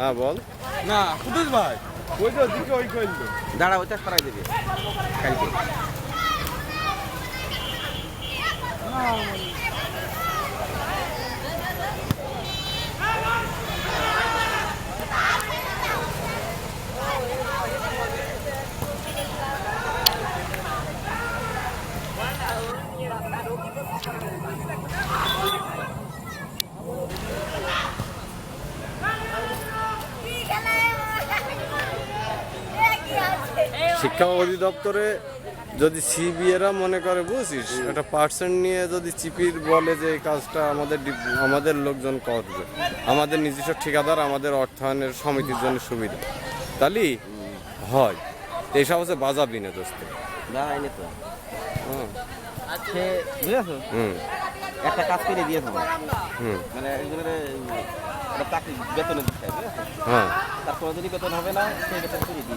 হ্যাঁ বল। না কুদুস ভাই ওই তো দিকে ওই কইল। দাঁড়া ওইটা করাই দেবে। কালকে। শিক্ষা অধিদপ্তরে যদি সিবিএরা মনে করে বুঝিস? একটা পার্সেন্ট নিয়ে যদি চিপির বলে যে এই কাজটা আমাদের আমাদের লোকজন করবে আমাদের নিজস্ব ঠিকাদার আমাদের অর্থায়নের সমিতির জন্য সুবিধা। তাহলে হয়। এইসব হচ্ছে বাজাবি না দোস্ত হুম, সে বুঝেছ হুম। একটা কাজ করে দিয়েছে হুম। মানে একজনের চাকরি দিচ্ছে বুঝেছ হ্যাঁ। তারপরে যদি বেতন হবে না সেই বেতন করে দিয়েছে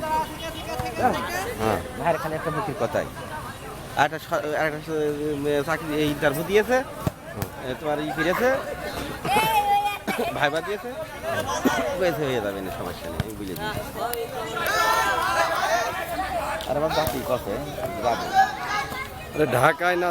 হ্যাঁ। ভাইয়ের খালি একটা মুখের কথাই। একটা একটা চাকরি ইন্টারভিউ দিয়েছে তোমার ই ফিরেছে। ভাইবা দিয়েছে। বেশ হয়ে যাবে না সমস্যা নেই বুঝে দিয়েছি আর আমার বাকি কত? যাব। ঢাকায় না